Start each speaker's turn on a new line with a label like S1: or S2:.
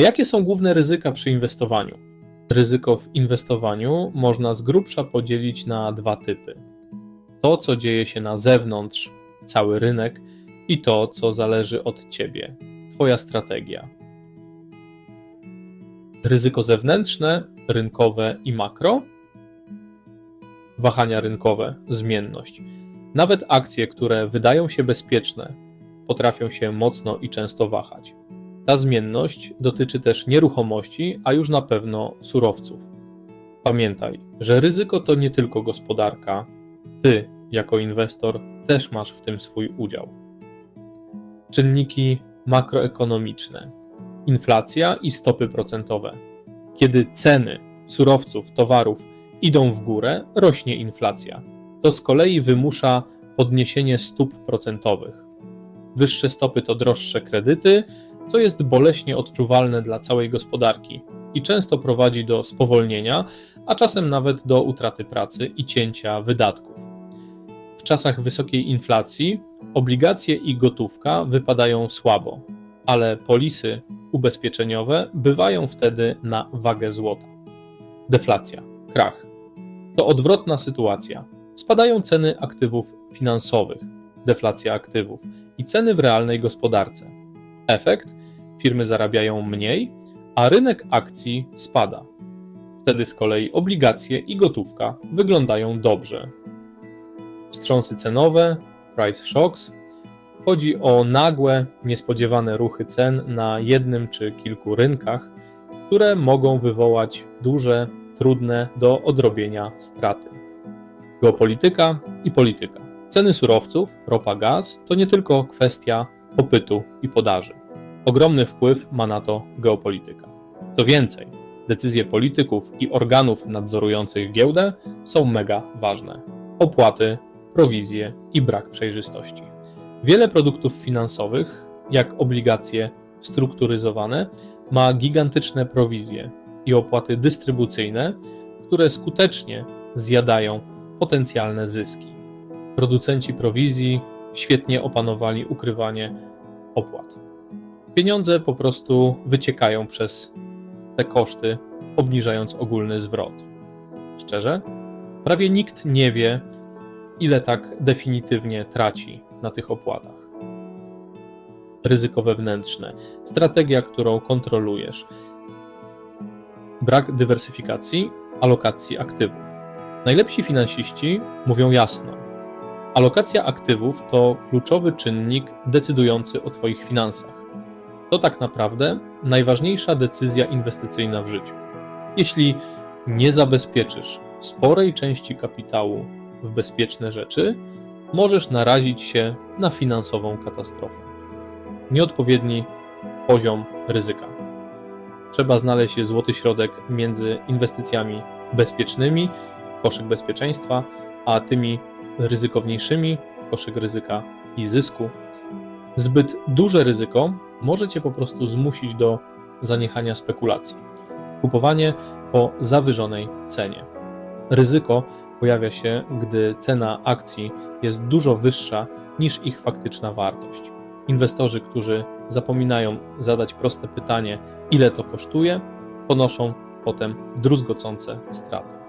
S1: Jakie są główne ryzyka przy inwestowaniu? Ryzyko w inwestowaniu można z grubsza podzielić na dwa typy. To, co dzieje się na zewnątrz, cały rynek, i to, co zależy od ciebie, Twoja strategia. Ryzyko zewnętrzne, rynkowe i makro. Wahania rynkowe, zmienność. Nawet akcje, które wydają się bezpieczne, potrafią się mocno i często wahać. Ta zmienność dotyczy też nieruchomości, a już na pewno surowców. Pamiętaj, że ryzyko to nie tylko gospodarka. Ty, jako inwestor, też masz w tym swój udział. Czynniki makroekonomiczne: inflacja i stopy procentowe. Kiedy ceny surowców, towarów idą w górę, rośnie inflacja. To z kolei wymusza podniesienie stóp procentowych. Wyższe stopy to droższe kredyty, co jest boleśnie odczuwalne dla całej gospodarki i często prowadzi do spowolnienia, a czasem nawet do utraty pracy i cięcia wydatków. W czasach wysokiej inflacji obligacje i gotówka wypadają słabo, ale polisy ubezpieczeniowe bywają wtedy na wagę złota. Deflacja, krach. To odwrotna sytuacja. Spadają ceny aktywów finansowych, deflacja aktywów i ceny w realnej gospodarce. Efekt: firmy zarabiają mniej, a rynek akcji spada. Wtedy z kolei obligacje i gotówka wyglądają dobrze. Wstrząsy cenowe, price shocks, chodzi o nagłe, niespodziewane ruchy cen na jednym czy kilku rynkach, które mogą wywołać duże, trudne do odrobienia straty. Geopolityka i polityka. Ceny surowców, ropa, gaz to nie tylko kwestia popytu i podaży. Ogromny wpływ ma na to geopolityka. Co więcej, decyzje polityków i organów nadzorujących giełdę są mega ważne. Opłaty, prowizje i brak przejrzystości. Wiele produktów finansowych, jak obligacje strukturyzowane, ma gigantyczne prowizje i opłaty dystrybucyjne, które skutecznie zjadają potencjalne zyski. Producenci prowizji świetnie opanowali ukrywanie opłat. Pieniądze po prostu wyciekają przez te koszty, obniżając ogólny zwrot. Szczerze, prawie nikt nie wie, ile tak definitywnie traci na tych opłatach. Ryzyko wewnętrzne, strategia, którą kontrolujesz, brak dywersyfikacji, alokacji aktywów. Najlepsi finansiści mówią jasno: alokacja aktywów to kluczowy czynnik decydujący o Twoich finansach. To tak naprawdę najważniejsza decyzja inwestycyjna w życiu. Jeśli nie zabezpieczysz sporej części kapitału w bezpieczne rzeczy, możesz narazić się na finansową katastrofę. Nieodpowiedni poziom ryzyka. Trzeba znaleźć złoty środek między inwestycjami bezpiecznymi, koszyk bezpieczeństwa, a tymi ryzykowniejszymi, koszyk ryzyka i zysku. Zbyt duże ryzyko może cię po prostu zmusić do zaniechania spekulacji. Kupowanie po zawyżonej cenie. Ryzyko pojawia się, gdy cena akcji jest dużo wyższa niż ich faktyczna wartość. Inwestorzy, którzy zapominają zadać proste pytanie, ile to kosztuje, ponoszą potem druzgocące straty.